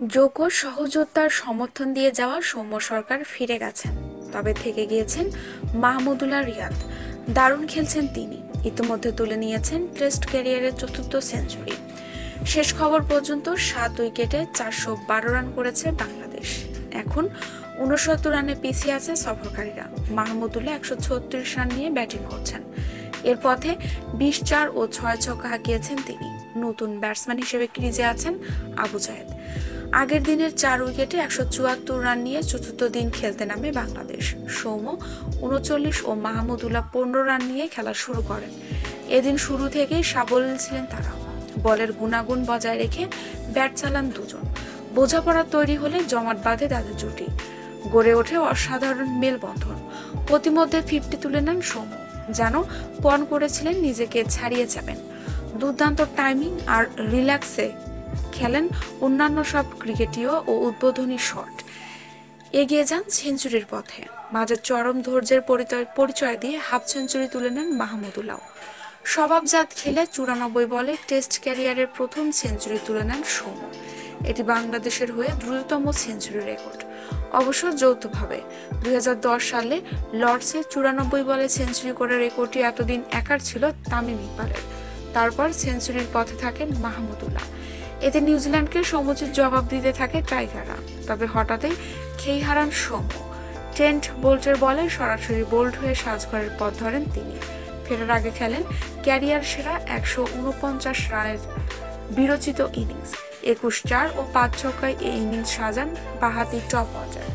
যোগ্য সহযোদ্ধার সমর্থন দিয়ে যাওয়া সৌম্য সরকার ফিরে গেছেন, তবে থেকে গিয়েছেন মাহমুদুল্লাহ রিয়াদ। দারুণ খেলছেন তিনি। ইতিমধ্যে তুলে নিয়েছেন টেস্ট ক্যারিয়ারের চতুর্থ সেঞ্চুরি। শেষ খবর পর্যন্ত সাত উইকেটে চারশো বারো রান করেছে বাংলাদেশ। এখন উনসত্তর রানে পিছিয়ে আছে সফরকারীরা। মাহমুদুল্লাহ একশো ছত্রিশ রান নিয়ে ব্যাটিং করছেন। এর পথে বিশ চার ও ছয় ছক্কা হাঁকিয়েছেন তিনি। নতুন ব্যাটসম্যান হিসেবে ক্রিজে আছেন আবু জায়েদ। আগের দিনের চার উইকেটে একশো চুয়াত্তর রান নিয়ে চতুর্থ দিন খেলতে নামে বাংলাদেশ। সৌম্য উনচল্লিশ ও মাহমুদুল্লাহ পনেরো রান নিয়ে খেলা শুরু করেন। এদিন শুরু থেকেই সাবলীল ছিলেন তারা। বলের গুণাগুণ বজায় রেখে ব্যাট চালান দুজন। বোঝাপড়া তৈরি হলে জমাট বাঁধে তাদের জুটি। গড়ে ওঠে অসাধারণ মেলবন্ধন। প্রতিমধ্যে ফিফটি তুলে নেন সৌম্য। যেন পণ করেছিলেন, নিজেকে ছাড়িয়ে যাবেন। দুর্দান্ত টাইমিং আর রিল্যাক্সে খেলেন অন্যান্য সব ক্রিকেটীয় ও উদ্বোধনী শট এগিয়ে যান সেঞ্চুরির পথে। মাঝে চরম ধৈর্যের পরিচয় পরিচয় দিয়ে হাফ সেঞ্চুরি তুলে নেন মাহমুদুল্লাহ। স্বভাবজাত খেলে চুরানব্বই বলে টেস্ট ক্যারিয়ারের প্রথম সেঞ্চুরি তুলে নেন সৌম্য। এটি বাংলাদেশের হয়ে দ্রুততম সেঞ্চুরি রেকর্ড। অবশ্য যৌথভাবে, দুই হাজার দশ সালে লর্ডসে চুরানব্বই বলে সেঞ্চুরি করার রেকর্ডটি এতদিন একার ছিল তামিম ইকবালের। তারপর সেঞ্চুরির পথে থাকেন মাহমুদুল্লাহ এতে নিউজিল্যান্ডকে সমুচিত জবাব দিতে থাকে টাইগাররা। তবে হঠাৎই খেই হারান সৌম্য। টেন্ট বোল্টের বলে সরাসরি বোল্ড হয়ে সাজঘরের পথ ধরেন তিনি। ফেরার আগে খেলেন ক্যারিয়ার সেরা একশো উনপঞ্চাশ রানের বিরচিত ইনিংস। একুশ চার ও পাঁচ ছকায় এই ইনিংস সাজান বাহাতি টপ অর্ডার।